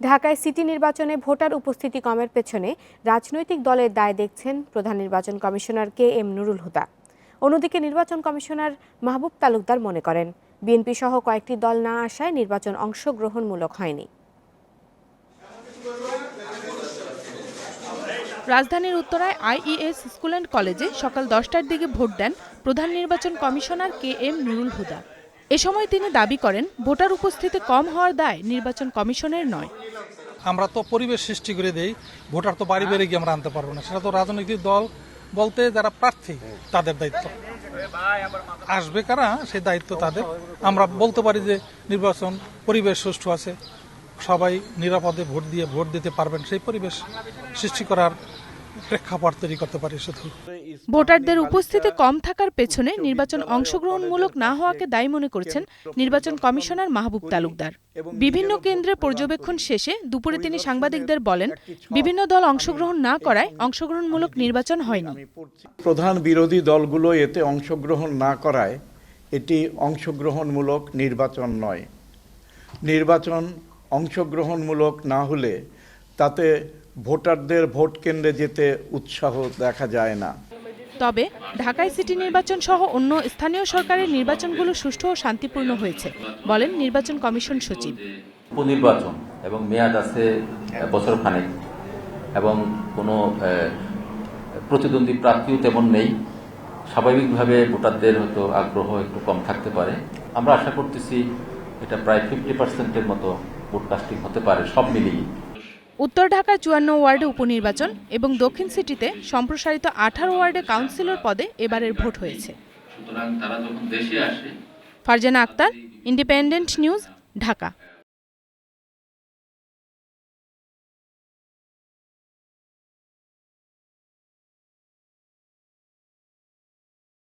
ঢাকায় সিটি নির্বাচনে ভোটার উপস্থিতি কমের পেছনে রাজনৈতিক দলের দায় দেখছেন প্রধান নির্বাচন commissioner K M Nurul Huda. অন্যদিকে নির্বাচন কমিশনার মাহবুব তালুকদার মনে করেন, বিএনপি সহ কয়েকটি দল না আসায় নির্বাচন অংশগ্রহণমূলক হয়নি। রাজধানীর উত্তরায় আইইএস স্কুল অ্যান্ড কলেজে সকাল দশটার দিকে ভোট দেন প্রধান নির্বাচন commissioner K M Nurul Huda. এ সময় তিনি দাবি করেন, ভোটার উপস্থিতি কম হওয়ার দায় নির্বাচন কমিশনের নয়। আমরা তো পরিবেশ সৃষ্টি করে দেই, ভোটার তো বাড়ি বেড়ে গিয়ে আমরা আনতে পারব না। সেটা তো রাজনৈতিক দল বলতে যারা প্রার্থী, তাদের দায়িত্ব। আসবে কারা সেই দায়িত্ব তাদের। আমরা বলতে পারি যে নির্বাচন পরিবেশ সুষ্ঠু আছে। সবাই নিরাপদে ভোট দিয়ে ভোট দিতে পারবেন। সেই পরিবেশ সৃষ্টি করার প্রেক্ষাপট তৈরি করতে পারি শুধু। ভোটারদের উপস্থিতি কম থাকার পেছনে নির্বাচন অংশগ্রহণমূলক না হওয়াকে দায়ী মনে করছেন নির্বাচন কমিশনার মাহবুব তালুকদার। বিভিন্ন কেন্দ্রে পর্যবেক্ষণ শেষে দুপুরে তিনি সাংবাদিকদের বলেন বিভিন্ন দল অংশগ্রহণ না করায় অংশগ্রহণমূলক নির্বাচন হয়নি। প্রধান বিরোধী দলগুলো এতে অংশগ্রহণ না করায় এটি অংশগ্রহণমূলক নির্বাচন নয়। নির্বাচন অংশগ্রহণমূলক না হলে তাতে ভোটারদের ভোট কেন্দ্রে যেতে উৎসাহ দেখা যায় না। তবে ঢাকায় সিটি নির্বাচন সহ অন্য স্থানীয় সরকারের নির্বাচনগুলো সুষ্ঠু ও শান্তিপূর্ণ হয়েছে বলেন নির্বাচন কমিশন সচিব। উপনির্বাচন এবং মেয়াদ আছে বছর খানেক এবং কোনো প্রতিদ্বন্দ্বী প্রার্থীও তেমন নেই। স্বাভাবিকভাবে ভোটারদের হয়তো আগ্রহ একটু কম থাকতে পারে। আমরা আশা করতেছি এটা প্রায় ফিফটি পার্সেন্টের মতো ভোট কাস্টিং হতে পারে সব মিলিয়ে। উত্তর ঢাকার চুয়ান্ন ওয়ার্ডে উপনির্বাচন এবং দক্ষিণ সিটিতে সম্প্রসারিত আঠারো ওয়ার্ডে কাউন্সিলর পদে এবারের ভোট হয়েছে। Farzana Akter independent news Dhaka.